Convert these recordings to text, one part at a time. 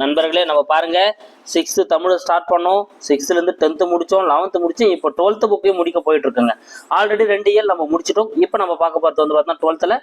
நண்பர்களே நம்ம பாருங்க. சிக்ஸ்த்து தமிழ் ஸ்டார்ட் பண்ணோம். சிக்ஸ்த்துலேருந்து டென்த்து முடித்தோம் லெவன்த்து முடிச்சு இப்போ டுவெல்த்து புக்கையும் முடிக்க போயிட்டுருக்குங்க ஆல்ரெடி ரெண்டு இயல் நம்ம முடிச்சிட்டோம். இப்போ நம்ம பார்க்க போகிறது வந்து பார்த்தோம்னா டுவெல்த்தில்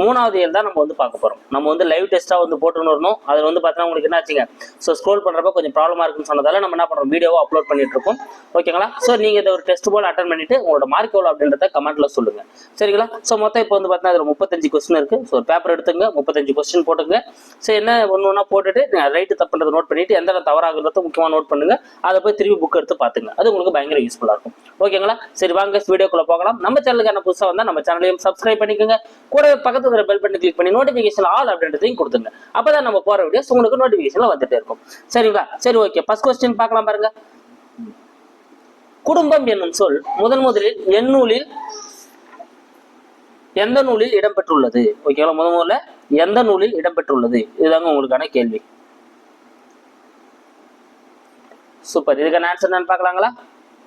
மூணாவது இயல் தான் நம்ம வந்து பார்க்க போகிறோம் நம்ம வந்து லைவ் டெஸ்ட்டாக வந்து போட்டுன்னு வரணும். அதில் வந்து பார்த்தீங்கன்னா உங்களுக்கு என்ன ஆச்சுங்க? ஸோ ஸ்க்ரோல் பண்ணுறப்ப கொஞ்சம் ப்ராப்ளமாக இருக்குன்னு சொன்னதால நம்ம என்ன பண்ணுறோம் வீடியோவை அப்லோட் பண்ணிட்டு இருக்கோம். ஓகேங்களா ஸோ நீங்கள் இதை ஒரு டெஸ்ட் போல் அட்டன் பண்ணிட்டு உங்களோட மார்க் எவ்வளோ அப்படின்றத கமெண்ட்டில் சொல்லுங்க. சரிங்களா? ஸோ மொத்தம் இப்போ வந்து பார்த்தீங்கன்னா அதில் முப்பத்தஞ்சு கொஸ்டின் இருக்குது ஸோ பேப்பர் எடுத்துங்க. முப்பத்தஞ்சு கொஸ்டின் போட்டுங்க. ஸோ என்ன ஒன்று ஒன்றா போட்டுட்டு ரைட்டு தப்புன்றதை நோட் பண்ணிட்டு எந்த இடம் தவறாகிறத முக்கியமாக நோட் பண்ணுங்க. அதை போய் திரும்பி புக் எடுத்து பார்த்துங்க. அது உங்களுக்கு பயங்கர யூஸ்ஃபுல்லாக இருக்கும். ஓகேங்களா சரி வாங்க வீடியோக்குள்ள போகலாம். நம்ம சேனலுக்கு என்ன புதுசாக வந்தால் நம்ம சேனலையும் சப்ஸ்கிரைப் பண்ணிக்கோங்க. கூட பக்கத்துல இருக்கிற பெல் பட்டன் கிளிக் பண்ணி நோட்டிஃபிகேஷன் ஆல் அப்படின்றதையும் கொடுத்துங்க அப்பதான் நம்ம போகிற வீடியோஸ் உங்களுக்கு நோட்டிஃபிகேஷன் வந்துட்டே இருக்கும். சரிங்களா? சரி ஓகே ஃபர்ஸ்ட் கொஸ்டின் பார்க்கலாம் பாருங்க. குடும்பம் என்னும் சொல் முதன் முதலில் எந்நூலில் எந்த நூலில் இடம்பெற்றுள்ளது? ஓகேங்களா முதன் முதல்ல எந்த நூலில் இடம்பெற்றுள்ளது? இதுதாங்க உங்களுக்கான கேள்வி. சூப்பர். இதுக்கான ஆன்சர் என்னன்னு பார்க்கலாங்களா?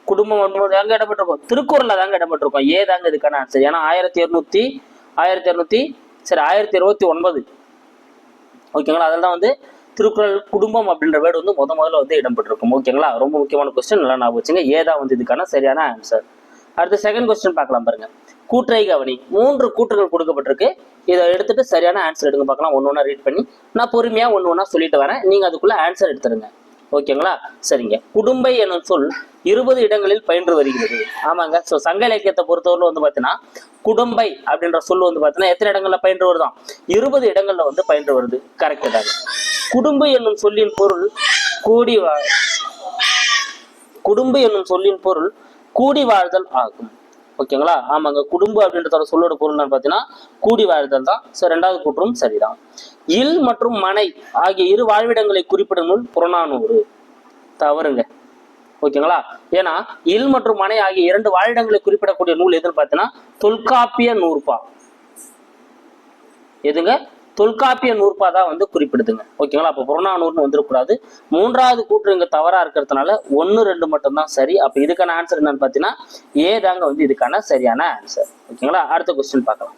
குடும்பம் ஒன்பது தாங்க இடம்பெற்றிருக்கும். திருக்குறள்ல தாங்க இடம்பெற்றிருக்கும். ஏ தாங்க இதுக்கான ஆன்சர் ஏன்னா ஆயிரத்தி இருநூத்தி ஆயிரத்தி இருநூத்தி சரி ஆயிரத்தி இருபத்தி ஒன்பது. ஓகேங்களா? அதில் தான் வந்து திருக்குறள் குடும்பம் அப்படின்ற வேர்டு வந்து முத முதல்ல வந்து இடம்பெற்றிருக்கும். ஓகேங்களா? ரொம்ப முக்கியமான கொஸ்டின் நல்லா ஞாபகம் வச்சுங்க. ஏதா வந்து இதுக்கான சரியான ஆன்சர் அடுத்து செகண்ட் கொஸ்டின் பார்க்கலாம் பாருங்க. கூற்றை கவனி. மூன்று கூற்றுகள் கொடுக்கப்பட்டிருக்கு. இதை எடுத்துட்டு சரியான ஆன்சர் எடுங்க. பார்க்கலாம். ஒன்று ஒன்றா ரீட் பண்ணி. நான் பொறுமையாக ஒன்று ஒன்றா சொல்லிட்டு வரேன். நீங்கள் அதுக்குள்ளே ஆன்சர் எடுத்துருங்க. ஓகேங்களா சரிங்க. குடும்பை எனும் சொல் இருபது இடங்களில் பயின்று வருகிறது. ஆமாங்க. ஸோ சங்க இலக்கியத்தை பொறுத்தவரை வந்து பார்த்தீங்கன்னா குடும்பை அப்படின்ற சொல் வந்து பார்த்தீங்கன்னா எத்தனை இடங்கள்ல பயின்று வருதான் இருபது இடங்கள்ல வந்து பயின்று வருது. கரெக்டு தாங்க குடும்பு என்னும் சொல்லின் பொருள் கூடி வா குடும்பு என்னும் சொல்லின் பொருள் கூடி வாழ்தல் ஆகும். ஓகேங்களா ஆமாங்க. குடும்பம் அப்படின்றதோட சொல்லோட பொருள் பார்த்தீங்கன்னா கூடி வாழ்தல் தான். ஸோ ரெண்டாவது கூற்றும் சரிதான். இல் மற்றும் மனை ஆகிய இரு வாழ்விடங்களை குறிப்பிடும் நூல் புறநானூறு. தவறுங்க. ஓகேங்களா? ஏன்னா இல் மற்றும் மனை ஆகிய இரண்டு வாழிடங்களை குறிப்பிடக்கூடிய நூல் எதுன்னு பார்த்தீங்கன்னா தொல்காப்பிய நூற்பா. எதுங்க? தொல்காப்பிய நூற்பா தான் வந்து குறிப்பிடுதுங்க. ஓகேங்களா? அப்போ புறநானூறுன்னு வந்துடக்கூடாது மூன்றாவது கூற்று இங்கே தவறா இருக்கிறதுனால ஒன்று ரெண்டு மட்டும்தான் சரி. அப்போ இதுக்கான ஆன்சர் என்னன்னு பார்த்தீங்கன்னா ஏதாங்க வந்து இதுக்கான சரியான ஆன்சர் ஓகேங்களா? அடுத்த கொஸ்டின் பார்க்கலாம்.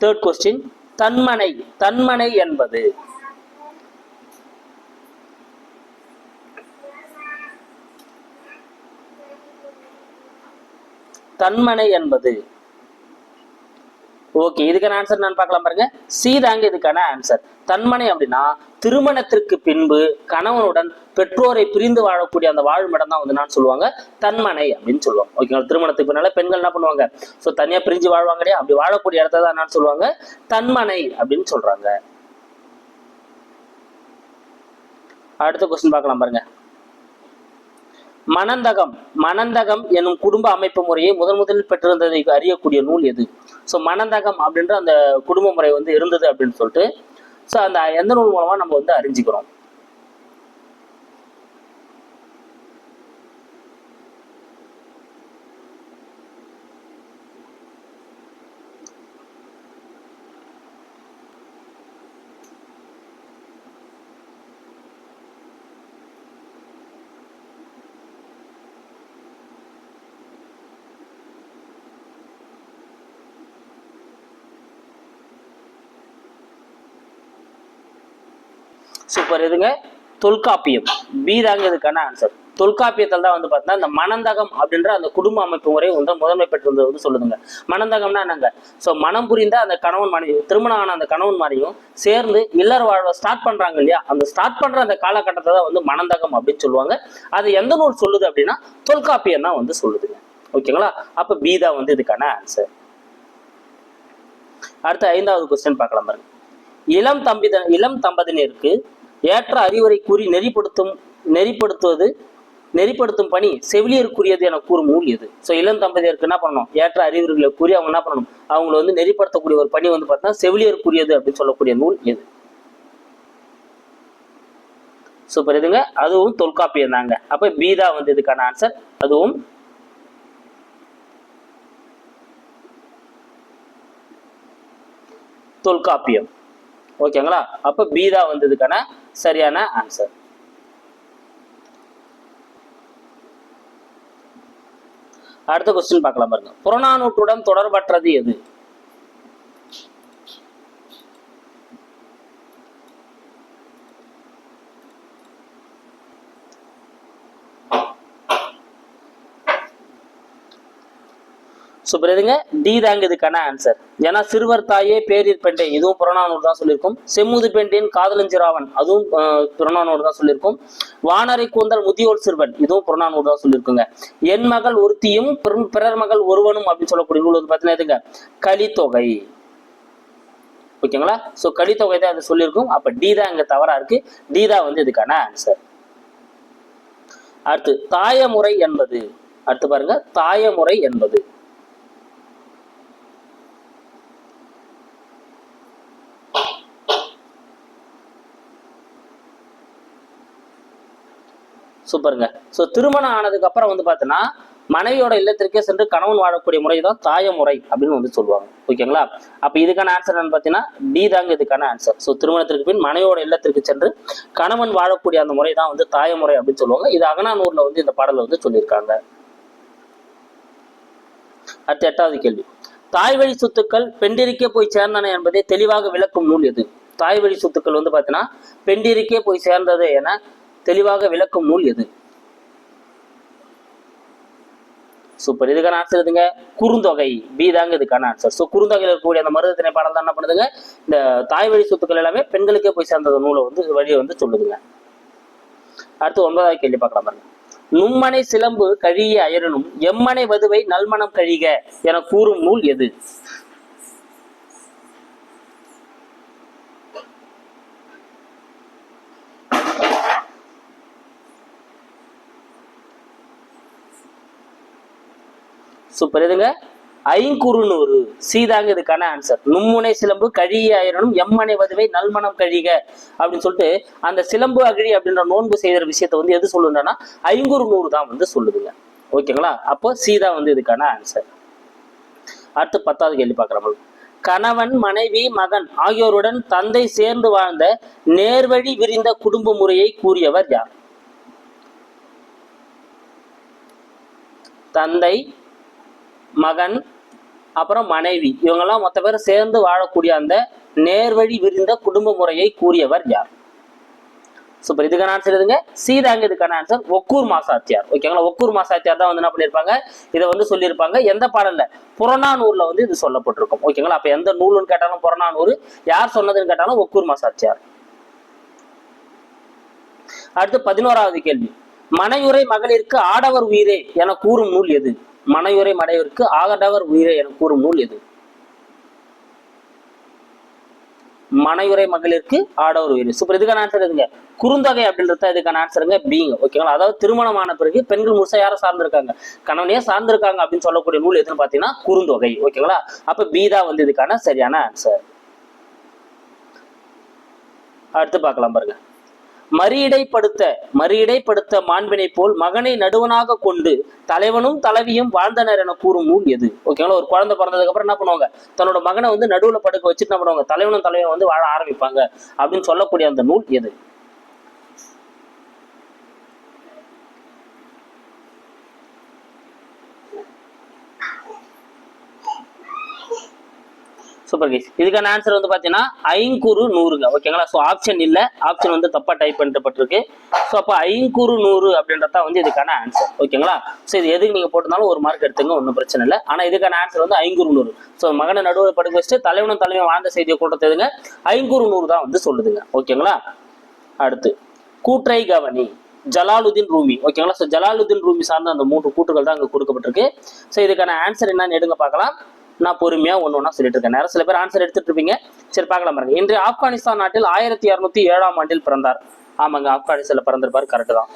தேர்ட் கொஸ்டின் தன்மனை தன்மனை என்பது. தன்மனை என்பது. ஓகே இதுக்கான ஆன்சர் நான் பார்க்கலாம் பாருங்க. சி தாங்க இதுக்கான ஆன்சர் தன்மனை அப்படின்னா திருமணத்திற்கு பின்பு கணவனுடன் பெற்றோரை பிரிந்து வாழக்கூடிய அந்த வாழுமிடம் தான் வந்து நான் சொல்லுவாங்க. தன்மனை அப்படின்னு சொல்லுவாங்க. ஓகேங்களா திருமணத்துக்கு பின்னால பெண்கள் என்ன பண்ணுவாங்க? ஸோ தனியா பிரிஞ்சு வாழ்வாங்க இல்லையா அப்படி வாழக்கூடிய இடத்த தான் நான் சொல்லுவாங்க. தன்மனை அப்படின்னு சொல்றாங்க. அடுத்த கொஸ்டின் பார்க்கலாம் பாருங்க. மணந்தகம். மணந்தகம் என்னும் குடும்ப அமைப்பு முறையை முதன் முதலில் பெற்றிருந்ததை அறியக்கூடிய நூல் எது? ஸோ மணந்தகம் அப்படின்ற அந்த குடும்ப முறை வந்து இருந்தது அப்படின்னு சொல்லிட்டு ஸோ அந்த எந்த நூல் மூலமா நம்ம வந்து அறிஞ்சிக்கிறோம். பேப்பர் எதுங்க தொல்காப்பியம். பி தாங்க இதுக்கான ஆன்சர் தொல்காப்பியத்தில் தான் வந்து பார்த்தீங்கன்னா இந்த மனந்தகம் அப்படின்ற அந்த குடும்ப அமைப்பு முறை வந்து முதன்மை பெற்றிருந்தது வந்து சொல்லுதுங்க. மனந்தகம்னா என்னங்க? ஸோ மனம் புரிந்த அந்த கணவன் மனைவி திருமணம் ஆன அந்த கணவன் மனைவியும் சேர்ந்து இல்லற வாழ்வை ஸ்டார்ட் பண்ணுறாங்க இல்லையா? அந்த ஸ்டார்ட் பண்ணுற அந்த காலகட்டத்தை தான் வந்து மனந்தகம் அப்படின்னு சொல்லுவாங்க. அது எந்த நூல் சொல்லுது அப்படின்னா தொல்காப்பியம் தான் வந்து சொல்லுதுங்க. ஓகேங்களா? அப்போ பி தான் வந்து இதுக்கான ஆன்சர் அடுத்த ஐந்தாவது கொஸ்டின் பார்க்கலாம் பாருங்க. இளம் தம்பி இளம் தம்பதினருக்கு ஏற்ற அறிவுரை கூறி நெறிப்படுத்தும் நெறிப்படுத்துவது நெறிப்படுத்தும் பணி செவிலியருக்குரியது என கூறும் நூல் எது ஸோ இளம் தம்பதியருக்கு என்ன பண்ணணும்? ஏற்ற அறிவுரைகளை கூறி அவங்க என்ன பண்ணணும்? அவங்கள வந்து நெறிப்படுத்தக்கூடிய ஒரு பணி வந்து பார்த்தீங்கன்னா செவிலியருக்குரியது அப்படின்னு சொல்லக்கூடிய நூல் எது சூப்பர் இதுங்க அதுவும் தொல்காப்பியம் தாங்க. அப்ப பீதா வந்து இதுக்கான ஆன்சர் அதுவும் தொல்காப்பியம். ஓகேங்களா அப்ப பீதா வந்ததுக்கான சரியான ஆன்சர் அடுத்த கொஸ்டின் பார்க்கலாம் பாருங்க. புறநானூற்றுடன் தொடர்பற்றது எது? சூப்பர் எதுங்க டி தாங்க இதுக்கான ஆன்சர் ஏன்னா சிறுவர் தாயே பேரிர் பெண்டை இதுவும் புறநானூறு தான் சொல்லியிருக்கும். செம்முது பெண்டின் காதலஞ்சிராவன் அதுவும் புறநானூறு தான் சொல்லியிருக்கும். வானரை கூந்தல் முதியோல் சிறுவன் இதுவும் புறநானூறு தான் சொல்லியிருக்குங்க. என் மகள் ஒருத்தியும் பிற- பிறர் மகள் ஒருவனும் அப்படின்னு சொல்லக்கூடிய நூல் வந்து பார்த்தீங்கன்னா எதுங்க? கலித்தொகை. ஓகேங்களா? ஸோ கலித்தொகை தான் அது சொல்லியிருக்கும். அப்போ டி தான் இங்கே தவறா இருக்கு. டி தான் வந்து இதுக்கான ஆன்சர் அடுத்து தாயமுறை என்பது. அடுத்து பாருங்க தாயமுறை என்பது. சூப்பருங்க. ஸோ திருமணம் ஆனதுக்கு அப்புறம் வந்து பார்த்தீங்கன்னா மனைவியோட இல்லத்திற்கே சென்று கணவன் வாழக்கூடிய முறை தான் தாய முறை அப்படின்னு வந்து சொல்லுவாங்க. ஓகேங்களா? அப்போ இதுக்கான ஆன்சர் என்னன்னு பார்த்தீங்கன்னா டி தாங்க இதுக்கான ஆன்சர் ஸோ திருமணத்திற்கு பின் மனைவியோட இல்லத்திற்கு சென்று கணவன் வாழக்கூடிய அந்த முறை தான் வந்து தாய முறை அப்படின்னு சொல்லுவாங்க. இது அகனானூர்ல வந்து இந்த பாடல வந்து சொல்லியிருக்காங்க. அடுத்த எட்டாவது கேள்வி. தாய் வழி சொத்துக்கள் பெண்டிருக்கே போய் சேர்ந்தன என்பதை தெளிவாக விளக்கும் நூல் எது? தாய் வழி சொத்துக்கள் வந்து பார்த்தீங்கன்னா பெண்டிருக்கே போய் சேர்ந்தது என தெளிவாக விளக்கும் நூல் எது? சூப்பர் இதுக்கான ஆன்சர் எதுங்க? குறுந்தொகை. பி தாங்க இதுக்கான ஆன்சர் ஸோ குறுந்தொகையில் இருக்கக்கூடிய அந்த மருதத்தினை பாடல் தான் என்ன பண்ணுதுங்க? இந்த தாய் வழி சொத்துக்கள் எல்லாமே பெண்களுக்கே போய் சேர்ந்த நூலை வந்து வழியை வந்து சொல்லுதுங்க. அடுத்து ஒன்பதாவது கேள்வி பார்க்கலாம் பாருங்க. நும்மனை சிலம்பு கழிய அயரனும் எம்மனை வதுவை நல்மணம் கழிக என கூறும் நூல் எது? சூப்பர். எதுங்க ஐங்குறுநூறு. சீதாங்க இதுக்கான ஆன்சர் நும்முனை சிலம்பு கழிய அயரனும் எம்மனை வதுவை நல்மணம் கழிக அப்படின்னு சொல்லிட்டு அந்த சிலம்பு அகழி அப்படின்ற நோன்பு செய்கிற விஷயத்த வந்து எது சொல்லுன்னா ஐங்குறு நூறு தான் வந்து சொல்லுதுங்க. ஓகேங்களா? அப்போ சீதா வந்து இதுக்கான ஆன்சர் அடுத்து பத்தாவது கேள்வி பார்க்குறவங்க கணவன் மனைவி மகன் ஆகியோருடன் தந்தை சேர்ந்து வாழ்ந்த நேர்வழி விரிந்த குடும்ப முறையை கூறியவர் யார்? தந்தை மகன் அப்புறம் மனைவி. இவங்கெல்லாம் மொத்த பேர் சேர்ந்து வாழக்கூடிய அந்த நேர்வழி விரிந்த குடும்ப முறையை கூறியவர் யார்? சூப்பர் இதுக்கான ஆன்சர் எதுங்க சீதாங்க இதுக்கான ஆன்சர் ஒக்கூர் மாசாத்தியார். ஓகேங்களா ஒக்கூர் மாசாத்தியார் தான் வந்து என்ன பண்ணியிருப்பாங்க? இதை வந்து சொல்லியிருப்பாங்க. எந்த பாடல்ல? புறநானூர்ல வந்து இது சொல்லப்பட்டிருக்கும். ஓகேங்களா அப்ப எந்த நூலுன்னு கேட்டாலும் புறநானூறு. யார் சொன்னதுன்னு கேட்டாலும் ஒக்கூர் மாசாத்தியார். அடுத்து பதினோராவது கேள்வி. மனையுரை மகளிருக்கு ஆடவர் உயிரே என கூறும் நூல் எது? மனையுரை மடையவருக்கு ஆகடவர் உயிரை என கூறும் நூல் எது? மனையுரை மகளிருக்கு ஆடவர் உயிர். சூப்பர் இதுக்கான ஆன்சர் எதுங்க? குறுந்தொகை அப்படின்றது இதுக்கான ஆன்சருங்க பீங்க. ஓகேங்களா அதாவது திருமணமான பிறகு பெண்கள் முழுசா யாரை சார்ந்திருக்காங்க? கணவனையே சார்ந்திருக்காங்க அப்படின்னு சொல்லக்கூடிய நூல் எதுன்னு பாத்தீங்கன்னா குறுந்தொகை. ஓகேங்களா அப்ப பீதா வந்து இதுக்கான சரியான ஆன்சர் அடுத்து பார்க்கலாம் பாருங்க. மறியடைப்படுத்த மறியடைப்படுத்த மாண்பினை போல் மகனை நடுவனாக கொண்டு தலைவனும் தலைவியும் வாழ்ந்தனர் என கூறும் நூல் எது? ஓகேங்களா ஒரு குழந்தை பிறந்ததுக்கு அப்புறம் என்ன பண்ணுவாங்க? தன்னோட மகனை வந்து நடுவுல படுக்க வச்சுட்டு என்ன பண்ணுவாங்க? தலைவனும் தலைவன் வந்து வாழ ஆரம்பிப்பாங்க அப்படின்னு சொல்லக்கூடிய அந்த நூல் எது? சூப்பர் கைஸ் இதுக்கான ஆன்சர் வந்து பார்த்தீங்கன்னா ஐங்குறு நூறுங்க. ஓகேங்களா ஸோ ஆப்ஷன் இல்லை. ஆப்ஷன் வந்து தப்பாக டைப் பண்ணப்பட்டிருக்கு ஸோ அப்போ ஐங்குறு நூறு அப்படின்றது தான் வந்து இதுக்கான ஆன்சர் ஓகேங்களா ஸோ இது எதுக்கு நீங்கள் போட்டிருந்தாலும் ஒரு மார்க் எடுத்துங்க ஒன்றும் பிரச்சனை இல்லை. ஆனால் இதுக்கான ஆன்சர் வந்து ஐங்குறு நூறு. ஸோ மகனை நடுவில் படுக்க வச்சுட்டு தலைவனும் தலைவன் வாழ்ந்த செய்தியை கொடுத்ததுங்க ஐங்குறு நூறு தான் வந்து சொல்லுதுங்க. ஓகேங்களா அடுத்து கூற்றை கவனி. ஜலாலுதீன் ரூமி. ஓகேங்களா ஸோ ஜலாலுதீன் ரூமி சார்ந்த அந்த மூன்று கூட்டுகள் தான் அங்கே கொடுக்கப்பட்டிருக்கு. ஸோ இதுக்கான ஆன்சர் என்னன்னு எடுங்க பார்க்கலாம். நான் பொறுமையா ஒன்று ஒன்றா சொல்லிட்டு இருக்கேன். நேரம் சில பேர் ஆன்சர் எடுத்துட்டு இருப்பீங்க சரி பார்க்கலாம் பாருங்க. இன்று ஆப்கானிஸ்தான் நாட்டில் ஆயிரத்தி இரநூத்தி ஏழாம் ஆண்டில் பிறந்தார். ஆமாங்க ஆப்கானிஸ்தான்ல பிறந்திருப்பார். கரெக்ட் தான்.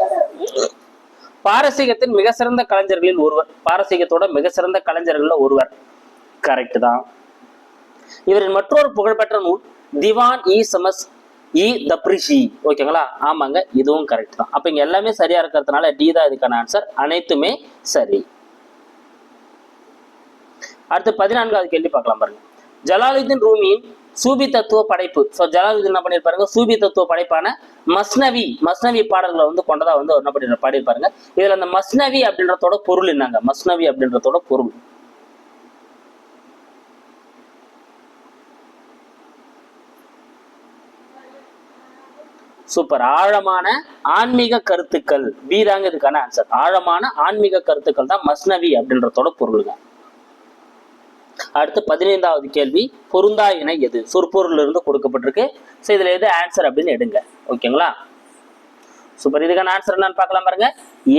பாரசீகத்தின் மிக சிறந்த கலைஞர்களில் ஒருவர். பாரசீகத்தோட மிக சிறந்த கலைஞர்களில் ஒருவர். கரெக்ட் தான். இவரின் மற்றொரு புகழ்பெற்ற நூல் திவான் இ. சமஸ் இ. தப்ரிஷி ஓகேங்களா ஆமாங்க இதுவும் கரெக்ட் தான். அப்ப இங்க எல்லாமே சரியா இருக்கிறதுனால டி தான் இதுக்கான ஆன்சர் அனைத்துமே சரி. அடுத்து பதினான்காவது கேள்வி பார்க்கலாம் பாருங்க. ஜலாலுதீன் ரூமியின் சூபி தத்துவ படைப்பு. ஸோ ஜலாலுதீன் என்ன பண்ணியிருப்பாருங்க சூபி தத்துவ படைப்பான மஸ்னவி மஸ்னவி பாடல்களை வந்து கொண்டதா வந்து என்ன பண்ணி பாடியிருப்பாருங்க. இதுல அந்த மஸ்னவி அப்படின்றதோட பொருள் என்னங்க? மஸ்னவி அப்படின்றதோட பொருள். சூப்பர் ஆழமான ஆன்மீக கருத்துக்கள். பீதாங்க இதுக்கான ஆன்சர் ஆழமான ஆன்மீக கருத்துக்கள் தான் மஸ்னவி அப்படின்றதோட பொருளுங்க. அடுத்து பதினைந்தாவது கேள்வி பொருந்தா இணை எது? சொற்பொருள் இருந்து கொடுக்கப்பட்டிருக்கு. ஸோ இதுல எது ஆன்சர் அப்படின்னு எடுங்க. ஓகேங்களா சூப்பர் இதுக்கான ஆன்சர் என்னன்னு பார்க்கலாம் பாருங்க.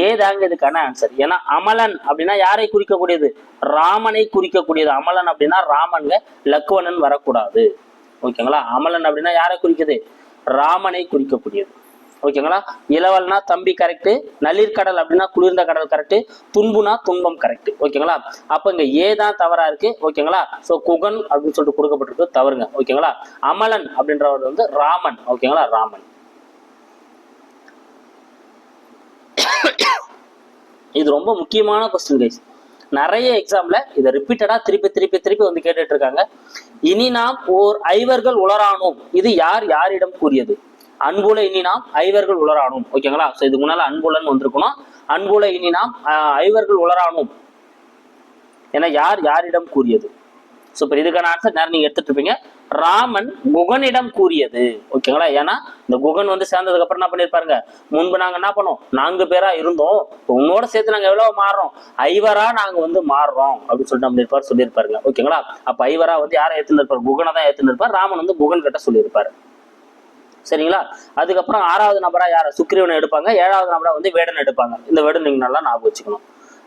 ஏதாங்க இதுக்கான ஆன்சர் ஏன்னா அமலன் அப்படின்னா யாரை குறிக்கக்கூடியது? ராமனை குறிக்கக்கூடியது. அமலன் அப்படின்னா ராமன்க லக்குவனன் வரக்கூடாது. ஓகேங்களா அமலன் அப்படின்னா யாரை குறிக்குது? ராமனை குறிக்கக்கூடியது. ஓகேங்களா? இளவல்னா தம்பி கரெக்ட் நளிர்கடல் அப்படின்னா குளிர்ந்த கடல் கரெக்ட் துன்புனா துன்பம் கரெக்ட் ஓகேங்களா? அப்போ இங்க ஏ தான் தவறா இருக்கு. ஓகேங்களா? ஸோ குகன் அப்படின்னு சொல்லிட்டு கொடுக்கப்பட்டிருக்கு. தவறுங்க. ஓகேங்களா? அமலன் அப்படின்றவர் வந்து ராமன். ஓகேங்களா? ராமன். இது ரொம்ப முக்கியமான கொஸ்டின் கைஸ் நிறைய எக்ஸாம்ல இதை ரிப்பீட்டடா திருப்பி திருப்பி திருப்பி வந்து கேட்டுட்டு இருக்காங்க. இனி நாம் ஓர் ஐவர்கள் உளரானோம். இது யார்? யாரிடம் கூறியது? அன்புல இனி நாம் ஐவர்கள் உளரானோம். ஓகேங்களா ஸோ இதுக்கு முன்னால அன்புலன்னு வந்திருக்கணும். அன்புல இனி நாம் ஐவர்கள் உளரானோம். என யார் யாரிடம் கூறியது? ஸோ இப்போ இதுக்கான ஆன்சர் நேரம் நீங்க எடுத்துட்டு இருப்பீங்க. ராமன் குகனிடம் கூறியது. ஓகேங்களா ஏன்னா இந்த குகன் வந்து சேர்ந்ததுக்கு அப்புறம் என்ன பண்ணிருப்பாருங்க? முன்பு நாங்க என்ன பண்ணோம்? நான்கு பேரா இருந்தோம். உன்னோட சேர்த்து நாங்க எவ்வளவு மாறுறோம். ஐவரா நாங்க வந்து மாறுறோம். அப்படின்னு சொல்லிட்டு நம்ம இருப்பார் சொல்லியிருப்பாருங்க. ஓகேங்களா அப்ப ஐவரா வந்து யாரை ஏத்துன்னு குகனை தான் ஏத்துன்னு இருப்பார். ராமன் வந்து குகன் கிட்ட சொல்லியிருப்பாரு. சரிங்களா? அதுக்கப்புறம் ஆறாவது நபரா யார்? சுக்கிரவனை எடுப்பாங்க. ஏழாவது நபராக வந்து வேடன் எடுப்பாங்க. இந்த வேடன் நீங்கள் நல்லா ஞாபகம் வச்சுக்கணும்.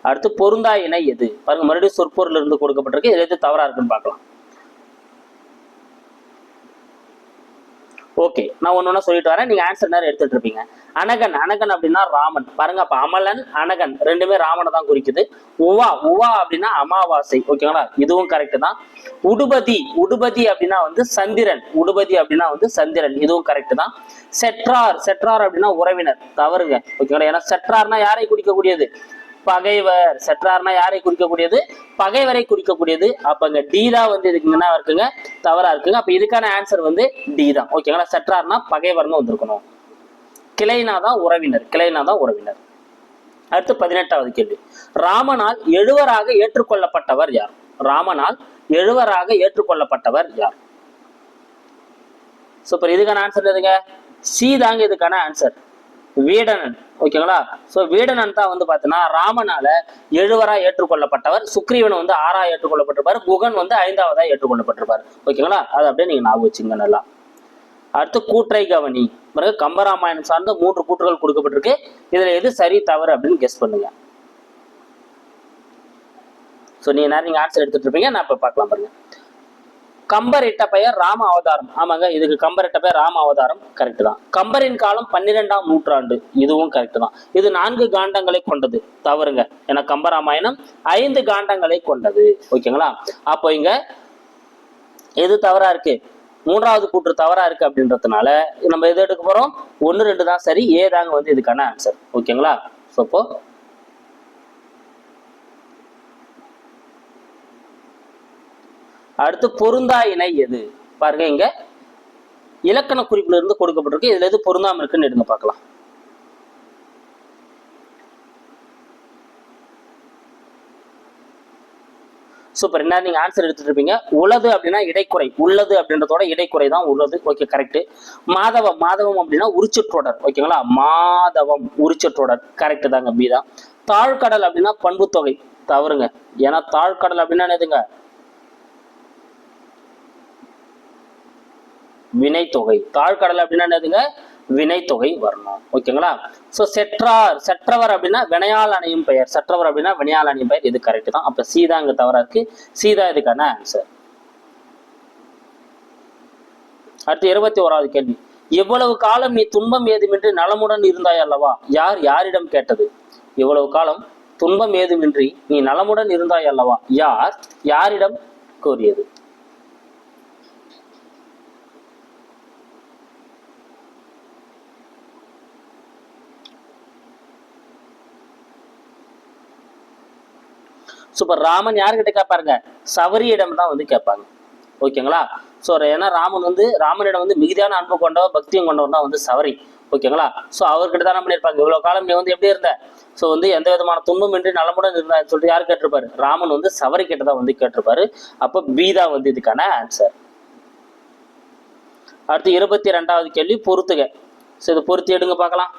அடுத்து பொருந்தா இணை எது? பாருங்க மறுபடியும் சொற்பொருள் இருந்து கொடுக்கப்பட்டிருக்கு. எது தவறா இருக்குன்னு பார்க்கலாம். ஓகே நான் ஒண்ணு ஒன்றா சொல்லிட்டு வரேன். நீங்க ஆன்சர் நேரம் எடுத்துட்டு இருப்பீங்க. அனகன் அனகன் அப்படின்னா ராமன். பாருங்க அப்ப அமலன் அனகன் ரெண்டுமே ராமனை தான் குறிக்குது. உவா உவா அப்படின்னா அமாவாசை ஓகேங்களா இதுவும் கரெக்ட் தான். உடுபதி உடுபதி அப்படின்னா வந்து சந்திரன். உடுபதி அப்படின்னா வந்து சந்திரன் இதுவும் கரெக்ட் தான். செற்றார் செற்றார் அப்படின்னா உறவினர். தவறுங்க ஓகேங்களா ஏன்னா செற்றார்னா யாரை குறிக்கக்கூடியது? பகைவர் செற்றார்னா யாரை குறிக்கக்கூடியது? பகைவரை குறிக்கக்கூடியது. அப்ப இங்க டி தான் வந்து இதுக்கு என்ன இருக்குங்க. தவறா இருக்குங்க. அப்ப இதுக்கான ஆன்சர் வந்து டி தான். ஓகேங்களா செற்றார்னா பகைவர்னு வந்திருக்கணும். கிளைனா தான் உறவினர். கிளைனா தான் உறவினர். அடுத்து பதினெட்டாவது கேள்வி. ராமனால் எழுவராக ஏற்றுக்கொள்ளப்பட்டவர் யார்? ராமனால் எழுவராக ஏற்றுக்கொள்ளப்பட்டவர் யார்? சூப்பர் இதுக்கான ஆன்சர் எதுங்க சி தாங்க இதுக்கான ஆன்சர் வீடனன். ஓகேங்களா? ஸோ வீடனன் தான் வந்து பார்த்தீங்கன்னா ராமனால எழுவரா ஏற்றுக்கொள்ளப்பட்டவர் சுக்ரீவன் வந்து ஆறா ஏற்றுக்கொள்ளப்பட்டிருப்பார் குகன் வந்து ஐந்தாவதா ஏற்றுக்கொள்ளப்பட்டிருப்பார். ஓகேங்களா? அது அப்படியே நீங்க ஞாபகம் வச்சுங்க நல்லா. அடுத்து கூற்றை கவனி. பிறகு கம்பராமாயணம் சார்ந்த மூன்று கூற்றுகள் கொடுக்கப்பட்டிருக்கு. இதுல எது சரி தவறு அப்படின்னு கெஸ் பண்ணுங்க. ஸோ நீங்க நேரம் நீங்க ஆன்சர் எடுத்துட்டு இருப்பீங்க. நான் இப்போ பார்க்கலாம் பாருங்க. கம்பரிட்ட பெயர் ராம அவதாரம். ஆமாங்க இதுக்கு கம்பரிட்ட பெயர் ராம அவதாரம். கரெக்ட் தான். கம்பரின் காலம் பன்னிரெண்டாம் நூற்றாண்டு. இதுவும் கரெக்ட் தான். இது நான்கு காண்டங்களை கொண்டது. தவறுங்க. ஏன்னா கம்பராமாயணம் ஐந்து காண்டங்களை கொண்டது. ஓகேங்களா? அப்போ இங்க எது தவறா இருக்கு? மூன்றாவது கூற்று தவறா இருக்கு அப்படின்றதுனால நம்ம எது எடுக்க போறோம்? ஒன்னு ரெண்டு தான். சரி ஏதாங்க வந்து இதுக்கான ஆன்சர் ஓகேங்களா? ஸோ இப்போ அடுத்து பொருந்தா இணை எது? பாருங்க இங்க இலக்கண குறிப்புல இருந்து கொடுக்கப்பட்டிருக்கு. இதுல எது பொருந்தாம இருக்குன்னு எடுங்க பார்க்கலாம். சூப்பர் என்ன நீங்க ஆன்சர் எடுத்துட்டு இருப்பீங்க? உளது அப்படின்னா இடைக்குறை. உள்ளது அப்படின்றதோட இடைக்குறை தான் உள்ளது. ஓகே கரெக்ட் மாதவம். மாதவம் அப்படின்னா உரிச்சற்றொடர். ஓகேங்களா மாதவம். உரிச்சற்றொடர். கரெக்ட் தாங்க. பி தான். தாழ்கடல் அப்படின்னா பண்புத்தொகை. தவறுங்க. ஏன்னா தாழ்கடல் அப்படின்னா என்னதுங்க? வினைத்தொகை. தாழ்கடல் அப்படின்னா என்னதுங்க? வினைத்தொகை வரணும். ஓகேங்களா? சோ செற்றார் செற்றவர் அப்படின்னா வினையால் அணையும் பெயர். செற்றவர் அப்படின்னா வினையால் அணையும் பெயர். இது கரெக்ட் தான். அப்ப சீதா இங்க தவறா இருக்கு. சீதா இதுக்கான ஆன்சர் அடுத்து இருபத்தி ஓராவது கேள்வி. இவ்வளவு காலம் நீ துன்பம் ஏதுமின்றி நலமுடன் இருந்தாய் அல்லவா? யார் யாரிடம் கேட்டது? இவ்வளவு காலம் துன்பம் ஏதுமின்றி நீ நலமுடன் இருந்தாய் அல்லவா? யார்? யாரிடம் கூறியது? சூப்பர் ராமன் யாருக்கிட்ட கேட்பாருங்க சவரியிடம் தான் வந்து கேட்பாங்க. ஓகேங்களா? ஸோ ஏன்னா ராமன் வந்து ராமனிடம் வந்து மிகுதியான அன்பு கொண்டவர் பக்தியும் கொண்டவர் தான் வந்து சவரி. ஓகேங்களா? ஸோ அவர்கிட்ட தான் என்ன பண்ணியிருப்பாங்க. இவ்வளோ காலம் நீ வந்து எப்படி இருந்த? ஸோ வந்து எந்த விதமான துன்பம் இன்றி நலமுடன் இருந்தான்னு சொல்லிட்டு யார் கேட்டிருப்பாரு? ராமன் வந்து சவரி கிட்ட தான் வந்து கேட்டிருப்பாரு. அப்போ பீதா வந்து இதுக்கான ஆன்சர் அடுத்து இருபத்தி ரெண்டாவது கேள்வி பொறுத்துக. ஸோ இது பொருத்தி எடுங்க பார்க்கலாம்.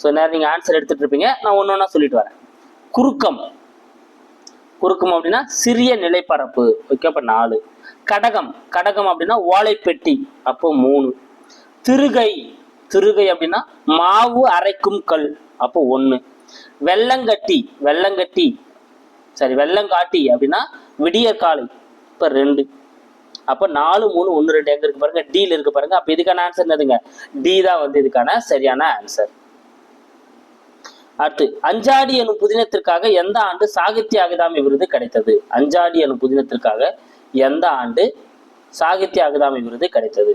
ஸோ நேரம் நீங்கள் ஆன்சர் எடுத்துட்டு இருப்பீங்க. நான் ஒன்று ஒன்றா சொல்லிட்டு வரேன். குறுக்கம். குறுக்கம் அப்படின்னா சிறிய நிலைப்பரப்பு. ஓகே அப்போ நாலு. கடகம். கடகம் அப்படின்னா ஓலைப்பெட்டி. அப்போ மூணு. திருகை. திருகை அப்படின்னா மாவு அரைக்கும் கல். அப்போ ஒன்று வெள்ளங்கட்டி. வெள்ளங்கட்டி. சரி வெள்ளங்காட்டி அப்படின்னா விடியற்காலை இப்போ ரெண்டு. அப்போ நாலு மூணு ஒன்று ரெண்டு எங்கே இருக்கு பாருங்க? டீல இருக்கு பாருங்க. அப்போ இதுக்கான ஆன்சர் என்னதுங்க? டி தான் வந்து இதுக்கான சரியான ஆன்சர் அடுத்து அஞ்சாடி எனும் புதினத்திற்காக எந்த ஆண்டு சாகித்ய அகதாமி விருது கிடைத்தது? அஞ்சாடி எனும் புதினத்திற்காக எந்த ஆண்டு சாகித்ய அகதாமி விருது கிடைத்தது?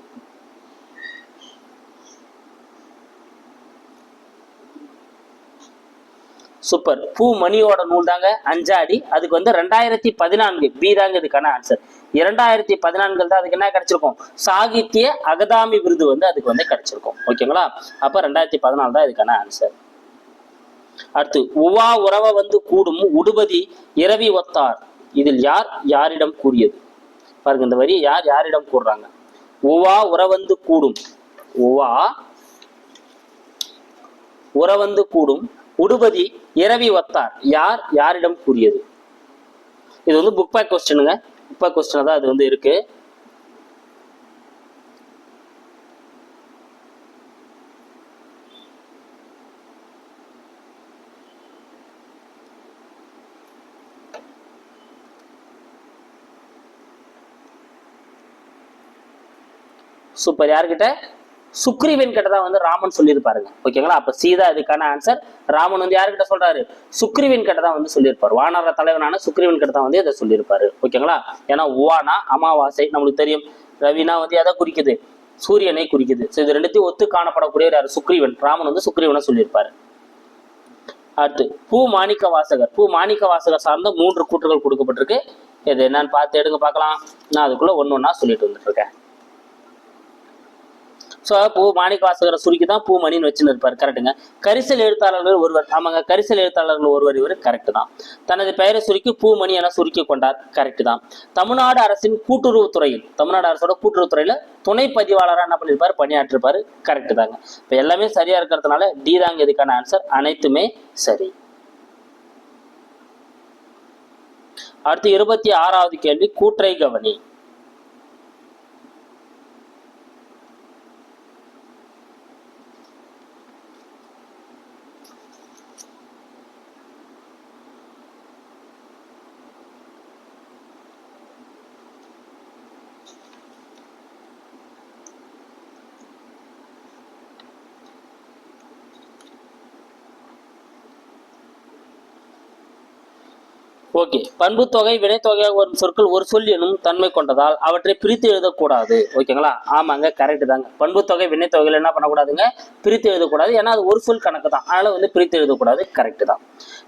சூப்பர். பூ மணியோட நூல் தாங்க அஞ்சாடி. அதுக்கு வந்து ரெண்டாயிரத்தி பதினான்கு பி தாங்க இதுக்கான ஆன்சர் இரண்டாயிரத்தி பதினான்கு தான் அதுக்கு என்ன கிடைச்சிருக்கும்? சாகித்ய அகதாமி விருது வந்து அதுக்கு வந்து கிடைச்சிருக்கும். ஓகேங்களா? அப்ப ரெண்டாயிரத்தி பதினாலு தான் இதுக்கான ஆன்சர் அடுத்து உவா உறவ வந்து கூடும் உடுபதி இரவி ஒத்தார். இதில் யார் யாரிடம் கூறியது? பாருங்க இந்த வரி யார் யாரிடம் கூறுறாங்க? உவா உறவந்து கூடும். உவா உறவந்து கூடும் உடுபதி இரவி ஒத்தார். யார் யாரிடம் கூறியது? இது வந்து புக் பேக் கொஸ்டினுங்க புக் பேக் கொஸ்டின் தான் அது வந்து இருக்குது சூப்பர் யார்கிட்ட? சுக்ரீவன் கிட்ட தான் வந்து ராமன் சொல்லியிருப்பாருங்க. ஓகேங்களா? அப்ப சீதா இதுக்கான ஆன்சர் ராமன் வந்து யாருக்கிட்ட சொல்றாரு? சுக்ரீவன் கிட்ட தான் வந்து சொல்லியிருப்பாரு. வானர தலைவனான சுக்ரீவன் கிட்ட தான் வந்து இதை சொல்லியிருப்பாரு. ஓகேங்களா? ஏன்னா உவானா அமாவாசை நம்மளுக்கு தெரியும். ரவினா வந்து எதை குறிக்குது? சூரியனை குறிக்குது. ஸோ இது ரெண்டுத்தையும் ஒத்து காணப்படக்கூடியவர் யார்? சுக்ரீவன். ராமன் வந்து சுக்ரீவனை சொல்லியிருப்பாரு. அடுத்து பூ மாணிக்க வாசகர். பூ மாணிக்க வாசகர் சார்ந்த மூன்று கூற்றுகள் கொடுக்கப்பட்டிருக்கு. இது என்னன்னு பார்த்து எடுங்க பார்க்கலாம். நான் அதுக்குள்ள ஒன்று ஒன்றா சொல்லிட்டு வந்துட்டு இருக்கேன். ஸோ பூ மாணிக்க வாசகரை சுருக்கி தான் பூ மணின்னு வச்சுன்னு இருப்பார் கரெக்டுங்க கரிசல் எழுத்தாளர்கள் ஒருவர் ஆமாங்க கரிசல் எழுத்தாளர்கள் ஒருவர் இவர் கரெக்ட் தான். தனது பெயரை சுருக்கி பூமணி என சுருக்கி கொண்டார் கரெக்டு தான். தமிழ்நாடு அரசின் கூட்டுறவு துறையில் தமிழ்நாடு அரசோட கூட்டுறவு துறையில துணை பதிவாளராக என்ன பண்ணியிருப்பார் பணியாற்றிருப்பாரு கரெக்டு தாங்க. இப்போ எல்லாமே சரியா இருக்கிறதுனால டி தாங்க இதுக்கான ஆன்சர் அனைத்துமே சரி. அடுத்து இருபத்தி ஆறாவது கேள்வி கூற்றை கவனி. ஓகே. பண்புத்தொகை வினைத்தொகையாக வரும் சொற்கள் ஒரு சொல் எனும் தன்மை கொண்டதால் அவற்றை பிரித்து எழுதக்கூடாது. ஓகேங்களா? ஆமாங்க கரெக்ட் தாங்க. பண்புத்தொகை வினைத்தொகையில் என்ன பண்ணக்கூடாதுங்க? பிரித்து எழுதக்கூடாது. ஏன்னா அது ஒரு சொல் கணக்கு தான். அதனால வந்து பிரித்து எழுதக்கூடாது. கரெக்ட் தான்.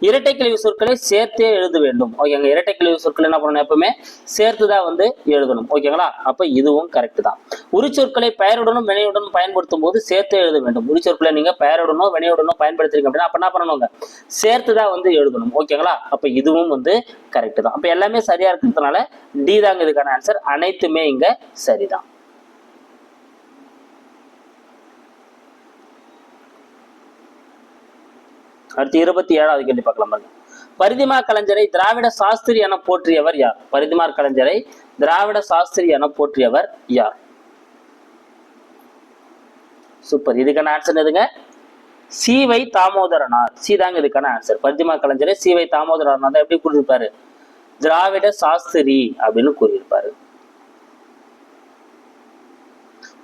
இரட்டை கிளவி சொற்களை சேர்த்தே எழுத வேண்டும். ஓகேங்க இரட்டை கிளவி சொற்கள் என்ன பண்ணணும் எப்பவுமே? சேர்த்து தான் வந்து எழுதணும். ஓகேங்களா? அப்ப இதுவும் கரெக்ட் தான். உரிச்சொற்களை பெயருடனும் வினையுடனும் பயன்படுத்தும் போது சேர்த்தே எழுத வேண்டும். உரிச்சொற்களை நீங்க பெயருடனும் வினையுடனும் பயன்படுத்துறீங்க அப்படின்னா அப்ப என்ன பண்ணணுங்க? சேர்த்து தான் வந்து எழுதணும். ஓகேங்களா? அப்ப இதுவும் வந்து கரெக்டு தான். அப்போ எல்லாமே சரியா இருக்கிறதுனால டி தாங்க இதுக்கான ஆன்சர் அனைத்துமே இங்க சரிதான். அடுத்து இருபத்தி ஏழாவது கேள்வி பார்க்கலாம் பாருங்க. பரிதிமா கலைஞரை திராவிட சாஸ்திரி என போற்றியவர் யார்? பரிதிமார் கலைஞரை திராவிட சாஸ்திரி என போற்றியவர் யார்? சூப்பர். இதுக்கான ஆன்சர் எதுங்க சீவை தாமோதரனார். சீதாங்க இதுக்கான ஆன்சர் பரிதிமா கலைஞரே சீவை தாமோதரனார் தான் எப்படி கூறியிருப்பாரு? திராவிட சாஸ்திரி அப்படின்னு கூறியிருப்பாரு.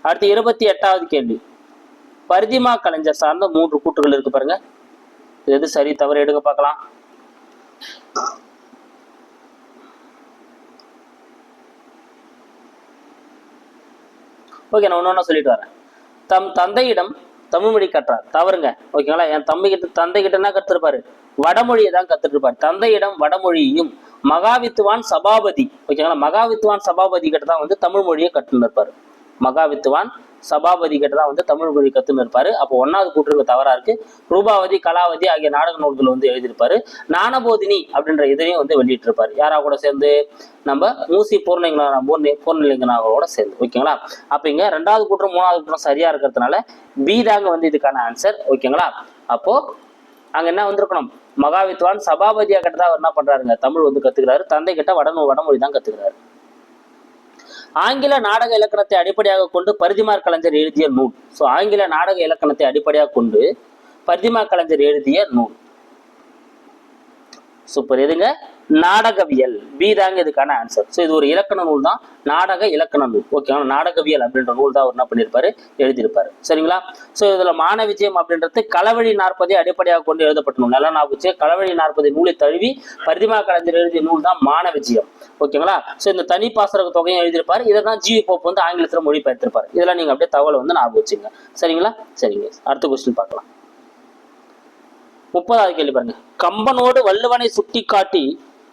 அடுத்து இருபத்தி எட்டாவது கேள்வி. பரிதிமா கலைஞர் சார்ந்த மூன்று கூற்றுகள் இருக்கு பாருங்க. இது எது சரி தவறு எடுக்க பார்க்கலாம். ஓகே நான் ஒன்று ஒன்றா சொல்லிட்டு வரேன். தம் தந்தையிடம் தமிழ் மொழி கற்றார். தவறுங்க. ஓகேங்களா? என் தம்பி கிட்ட தந்தை கிட்ட என்ன கத்துருப்பாரு? வடமொழியை தான் கத்துட்டு தந்தையிடம் வடமொழியும் மகாவித்துவான் சபாபதி. ஓகேங்களா? மகாவித்துவான் சபாபதி கிட்ட தான் வந்து தமிழ் மொழியை கற்றுன்னு இருப்பாரு. மகாவித்துவான் சபாபதி கிட்ட தான் வந்து தமிழ் மொழி கத்துன்னு இருப்பாரு. அப்போ ஒன்னாவது கூற்றுக்கு தவறா இருக்கு. ரூபாவதி கலாவதி ஆகிய நாடக நூல்கள் வந்து எழுதியிருப்பாரு. ஞானபோதினி அப்படின்ற இதையும் வந்து வெளியிட்டிருப்பாரு. யாரா கூட சேர்ந்து? நம்ம மூசி பூர்ணிங்கனா பூர்ணி பூர்ணலிங்கனாவோட சேர்ந்து. ஓகேங்களா? அப்ப இங்க ரெண்டாவது கூற்றம் மூணாவது கூற்றம் சரியா இருக்கிறதுனால பி தாங்க வந்து இதுக்கான ஆன்சர் ஓகேங்களா? அப்போ அங்க என்ன வந்திருக்கணும்? மகாவித்வான் சபாபதியா கிட்ட தான் அவர் என்ன பண்றாருங்க? தமிழ் வந்து கத்துக்கிறாரு. தந்தை கிட்ட வட வடமொழி தான் கத்துக்கிறாரு. ஆங்கில நாடக இலக்கணத்தை அடிப்படையாக கொண்டு பரிதிமார் கலைஞர் எழுதிய நூல். ஸோ ஆங்கில நாடக இலக்கணத்தை அடிப்படையாக கொண்டு பரிதிமா கலைஞர் எழுதிய நூல். சூப்பர் எதுங்க? நாடகவியல். பி தாங்க இதுக்கான ஆன்சர் ஸோ இது ஒரு இலக்கண நூல் தான் நாடக இலக்கண நூல். ஓகேங்களா நாடகவியல் அப்படின்ற நூல் தான் அவர் என்ன பண்ணியிருப்பாரு எழுதியிருப்பாரு. சரிங்களா? ஸோ இதில் மான விஜயம் அப்படின்றது களவழி நாற்பதை அடிப்படையாக கொண்டு எழுதப்பட்ட நூல். நல்லா நான் வச்சு களவழி நாற்பதை நூலை தழுவி பரிதிமா கலைஞர் எழுதிய நூல் தான் மான விஜயம். ஓகேங்களா ஸோ இந்த தனி பாசரக தொகையும் எழுதியிருப்பாரு. இதை தான் ஜிவி போப் வந்து ஆங்கிலத்தில் மொழிபெயர்த்திருப்பாரு. இதெல்லாம் நீங்கள் அப்படியே தகவலை வந்து நான் வச்சுங்க. சரிங்களா? சரிங்க. அடுத்த கொஸ்டின் பார்க்கலாம். முப்பதாவது கேள்வி பாருங்க. கம்பனோடு வள்ளுவனை சுட்டிக்காட்டி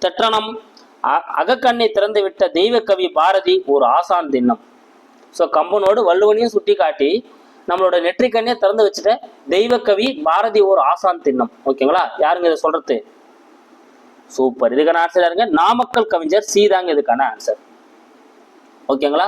தெற்றனம் அ- அகக்கண்ணை திறந்து விட்ட தெய்வ கவி பாரதி ஒரு ஆசான் திண்ணம் ஸோ கம்பனோடு வள்ளுவனையும் சுட்டிக்காட்டி நம்மளோட நெற்றிக்கண்ணையை திறந்து வச்சுட்ட தெய்வ கவி பாரதி ஒரு ஆசான் திண்ணம் ஓகேங்களா யாருங்க இதை சொல்றது? சூப்பர் இதுக்கான ஆன்சர் யாருங்க? நாமக்கல் கவிஞர் சீதாங்க இதுக்கான ஆன்சர் ஓகேங்களா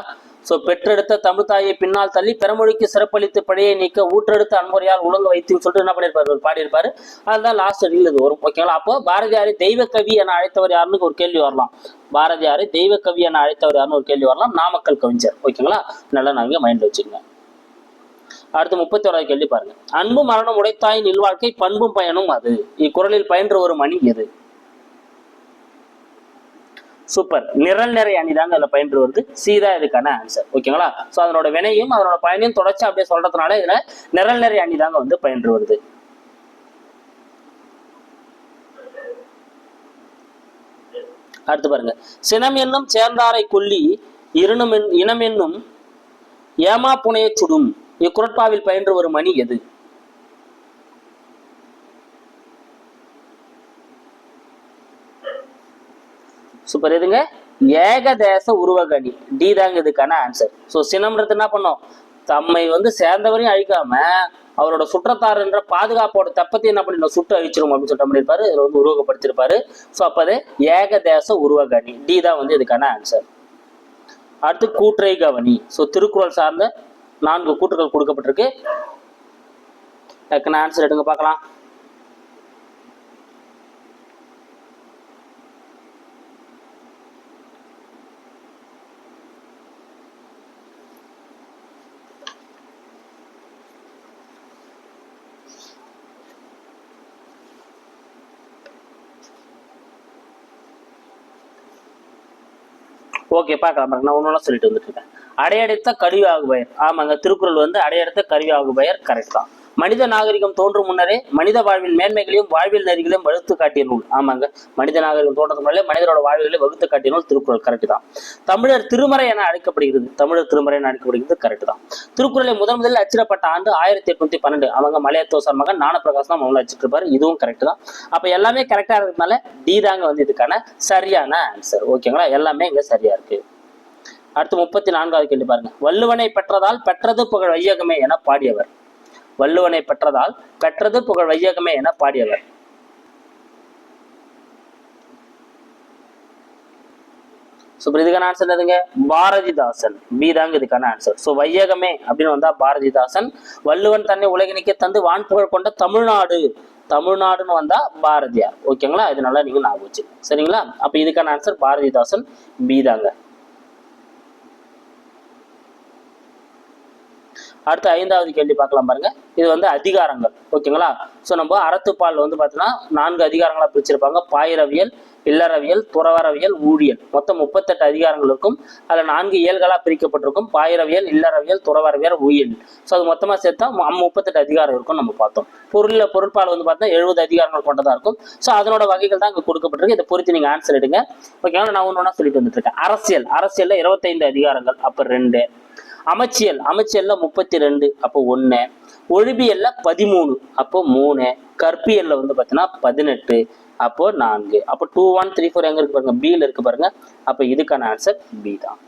ஸோ பெற்றெடுத்த தமிழ் தாயை பின்னால் தள்ளி பெருமொழிக்கு சிறப்பளித்து பழையை நீக்க ஊற்றெடுத்த அன்புரையால் உலங்க வைத்துன்னு சொல்லிட்டு என்ன பண்ணியிருப்பார்? ஒரு அதுதான் லாஸ்ட் அடியில் இது. வரும் ஓகேங்களா அப்போ பாரதியாரை தெய்வ கவி என அழைத்தவர் யாருன்னு ஒரு கேள்வி வரலாம். பாரதியாரை தெய்வ கவி என அழைத்தவர் யாருன்னு ஒரு கேள்வி வரலாம். நாமக்கல் கவிஞர். ஓகேங்களா நல்லா நாங்க மைண்ட் வச்சுக்கோங்க. அடுத்து முப்பத்தி ஓராவது கேள்வி பாருங்க. அன்பு மரணம் உடைத்தாயின் இல்வாழ்க்கை பண்பும் பயனும் அது. இக்குறளில் பயின்ற ஒரு மணி எது? சூப்பர். நிரல் நிறை அணிதாங்க அதில் பயின்று வருது. சீதா இதுக்கான ஆன்சர் ஓகேங்களா? ஸோ அதனோட வினையும் அதனோட பயனையும் தொடர்ச்சி அப்படியே சொல்றதுனால இதுல நிரல் நிறை அணிதாங்க வந்து பயின்று வருது. அடுத்து பாருங்க. சினம் என்னும் சேர்ந்தாரை கொல்லி இருணும் இனம் என்னும் ஏமா புனையச் சுடும். இக்குரட்பாவில் பயின்று வரும் மணி எது? சூப்பர் எதுங்க ஏகதேச உருவகணி. டி தாங்க இதுக்கான ஆன்சர் ஸோ சினம்ன்றது என்ன பண்ணோம்? தம்மை வந்து சேர்ந்தவரையும் அழிக்காம அவரோட சுற்றத்தார் என்ற பாதுகாப்போட தப்பத்தை என்ன பண்ணிடணும் சுட்டு அழிச்சிருவோம் அப்படின்னு சொல்லிட்டு பண்ணியிருப்பாரு. இதில் வந்து உருவகப்படுத்திருப்பாரு ஸோ அப்போ அது ஏகதேச உருவகணி. டி தான் வந்து இதுக்கான ஆன்சர் அடுத்து கூற்றை கவனி. ஸோ திருக்குறள் சார்ந்த நான்கு கூற்றுகள் கொடுக்கப்பட்டிருக்கு. டக்குன்னு ஆன்சர் எடுங்க பார்க்கலாம். ஓகே பார்க்கலாம் பாருங்க. நான் ஒன்று சொல்லிட்டு வந்துட்டு இருக்கேன். அடையடைத்த கருவி ஆகுபயர் ஆமாங்க திருக்குறள் வந்து அடையடைத்த கருவி ஆகுபயர் கரெக்ட் தான். மனித நாகரிகம் தோன்றும் முன்னரே மனித வாழ்வின் மேன்மைகளையும் வாழ்வியல் நெறிகளையும் வகுத்து காட்டிய நூல். ஆமாங்க. மனித நாகரிகம் தோன்றதுக்கு முன்னாலே மனிதரோட வாழ்வுகளை வகுத்து காட்டிய நூல் திருக்குறள். கரெக்ட் தான். தமிழர் திருமறை என அழைக்கப்படுகிறது. தமிழர் திருமறை என அழைக்கப்படுகிறது. கரெக்ட் தான். திருக்குறளை முதன் முதலில் அச்சிடப்பட்ட ஆண்டு ஆயிரத்தி எட்நூத்தி பன்னெண்டு. அவங்க மலையத்தோசர் மகன் ஞானப்பிரகாஷ் தான் முதல்ல அச்சிட்டு இருப்பாரு இதுவும் கரெக்ட் தான். அப்ப எல்லாமே கரெக்டா இருக்கிறதுனால டி தாங்க வந்து இதுக்கான சரியான ஆன்சர் ஓகேங்களா எல்லாமே இங்க சரியா இருக்கு. அடுத்து முப்பத்தி நான்காவது கேள்வி பாருங்க. வள்ளுவனை பெற்றதால் பெற்றது புகழ் வையகமே என பாடியவர். வள்ளுவனை பெற்றதால் பெற்றது புகழ் வையகமே என பாடியவர். ஸோ இதுக்கான ஆன்சர் எதுங்க பாரதிதாசன். பி தாங்க இதுக்கான ஆன்சர் ஸோ வையகமே அப்படின்னு வந்தா பாரதிதாசன் வள்ளுவன் தன்னை உலகினிக்கே தந்து வான் புகழ் கொண்ட தமிழ்நாடு. தமிழ்நாடுன்னு வந்தா பாரதியார். ஓகேங்களா? இது நல்லா நீங்க ஞாபகம் வச்சுக்கோங்க. சரிங்களா? அப்ப இதுக்கான ஆன்சர் பாரதிதாசன் பி தாங்க அடுத்து ஐந்தாவது கேள்வி பார்க்கலாம் பாருங்க. இது வந்து அதிகாரங்கள் ஓகேங்களா? ஸோ நம்ம அறத்துப்பால் வந்து பார்த்தீங்கன்னா நான்கு அதிகாரங்களாக பிரிச்சிருப்பாங்க. பாயிரவியல் இல்லறவியல் துறவரவியல் ஊழியல். மொத்தம் முப்பத்தெட்டு அதிகாரங்கள் இருக்கும். அதில் நான்கு இயல்களாக பிரிக்கப்பட்டிருக்கும். பாயிரவியல் இல்லறவியல் துறவரவியல் ஊழியல். ஸோ அது மொத்தமாக சேர்த்தா முப்பத்தெட்டு அதிகாரம் இருக்கும் நம்ம பார்த்தோம். பொருளில் பொருட்பால் வந்து பார்த்தா எழுபது அதிகாரங்கள் கொண்டதாக இருக்கும். ஸோ அதனோட வகைகள் தான் இங்கே கொடுக்கப்பட்டிருக்கு. இதை பொறுத்து நீங்கள் ஆன்சர் எடுங்க. ஓகேங்களா? நான் ஒன்று ஒன்றா சொல்லிட்டு வந்துட்டு இருக்கேன். அரசியல் அரசியலில் இருபத்தைந்து அதிகாரங்கள் அப்போ ரெண்டு. அமைச்சியல் அமைச்சியல்ல முப்பத்தி ரெண்டு அப்போ ஒன்று ஒழிபியல்ல பதிமூணு அப்போ மூணு. கற்பியல்ல வந்து பார்த்தீங்கன்னா பதினெட்டு அப்போ நான்கு. அப்போ டூ ஒன் த்ரீ ஃபோர் எங்க இருக்கு பாருங்க? பியில் இருக்கு பாருங்க. அப்போ இதுக்கான ஆன்சர் பி தான்.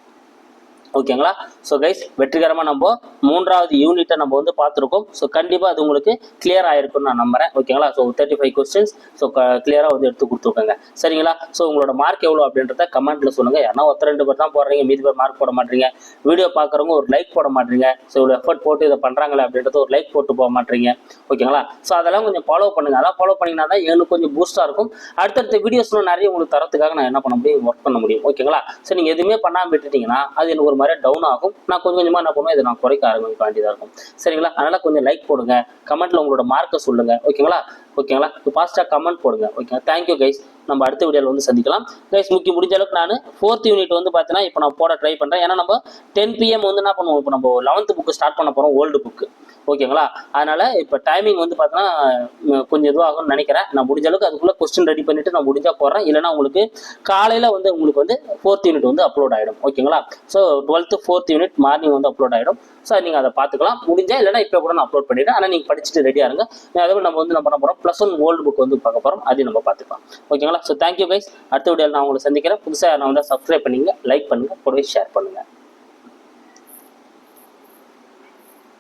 ஓகேங்களா ஸோ கைஸ் வெற்றிகரமாக நம்ம மூன்றாவது யூனிட்டை நம்ம வந்து பார்த்துருக்கோம். ஸோ கண்டிப்பாக அது உங்களுக்கு கிளியர் ஆயிருக்கும்னு நான் நம்புறேன். ஓகேங்களா so thirty five questions so கிளியராக வந்து எடுத்து கொடுத்துருக்கோங்க. சரிங்களா? ஸோ உங்களோட மார்க் எவ்வளோ அப்படின்றத கமெண்ட்ல சொல்லுங்க. ஏன்னா ஒருத்தர் ரெண்டு பேர் தான் போடுறீங்க. மீதி பேர் மார்க் போட மாட்டீங்க. வீடியோ பார்க்குறவங்க ஒரு லைக் போட மாட்டீங்க. ஸோ இவ்வளோ எஃபர்ட் போட்டு இதை பண்ணுறாங்களே அப்படின்றத ஒரு லைக் போட்டு போக மாட்டீங்க. ஓகேங்களா ஸோ அதெல்லாம் கொஞ்சம் ஃபாலோ பண்ணுங்க. அதெல்லாம் ஃபாலோ பண்ணிங்கன்னா தான் எனக்கு கொஞ்சம் பூஸ்டாக இருக்கும். அடுத்தடுத்த வீடியோஸ்லாம் நிறைய உங்களுக்கு தரத்துக்காக நான் என்ன பண்ண முடியும்? ஒர்க் பண்ண முடியும். ஓகேங்களா ஸோ நீங்கள் எதுவுமே பண்ணாமல் விட்டுட்டீங்கன்னா அது எனக்கு ஒரு மாதிரி டவுன் ஆகும். நான் கொஞ்சம் கொஞ்சமாக என்ன பண்ணுவேன் இதை நான் குறைக்க ஆரம்பிக்க வேண்டியதாக இருக்கும். சரிங்களா? அதனால் கொஞ்சம் லைக் போடுங்க. கமெண்ட்டில் உங்களோட மார்க்கை சொல்லுங்கள் ஓகேங்களா ஓகேங்களா இப்போ ஃபாஸ்ட்டாக கமெண்ட் போடுங்க. ஓகே தேங்க்யூ கைஸ் நம்ம அடுத்த வீடியோவில் வந்து சந்திக்கலாம். கைஸ் முக்கிய முடிஞ்ச அளவுக்கு நான் ஃபோர்த் யூனிட் வந்து பார்த்தீங்கன்னா இப்போ நான் போட ட்ரை பண்ணுறேன் ஏன்னா நம்ம டென் பிஎம் வந்து என்ன பண்ணுவோம்? இப்போ நம்ம லெவன்த்து புக்கு ஸ்டார்ட் பண்ண போகிறோம் ஓல்டு புக்கு ஓகேங்களா அதனால் இப்போ டைமிங் வந்து பார்த்தீங்கன்னா கொஞ்சம் இதுவாகும்னு நினைக்கிறேன். நான் முடிஞ்ச அளவுக்கு அதுக்குள்ளே கொஸ்டின் ரெடி பண்ணிவிட்டு நான் முடிஞ்சால் போடுறேன். இல்லைனா உங்களுக்கு காலையில் வந்து உங்களுக்கு வந்து ஃபோர்த் யூனிட் வந்து அப்லோட் ஆகிடும் ஓகேங்களா so twelfth fourth unit morning வந்து அப்லோட் ஆகிடும் ஸோ நீங்கள் அதை பார்த்துக்கலாம். முடிஞ்சா இல்லைனா இப்போ கூட நான் அப்லோட் பண்ணிவிடுறேன் ஆனால் நீங்கள் படிச்சுட்டு ரெடியாக இருங்க. அதே நம்ம வந்து நம்ம பண்ண போகிறோம் ப்ளஸ் ஒன் ஓல்டு புக் வந்து பார்க்க போகிறோம் அதையும் நம்ம பார்த்துக்கலாம். ஓகேங்களா ஸோ தேங்க்யூ கைஸ் அடுத்த வீடியோவில் நான் உங்களை சந்திக்கிறேன். புதுசாக நான் வந்து சப்ஸ்கிரைப் பண்ணிங்க லைக் பண்ணுங்கள் கூடவே ஷேர் பண்ணுங்கள்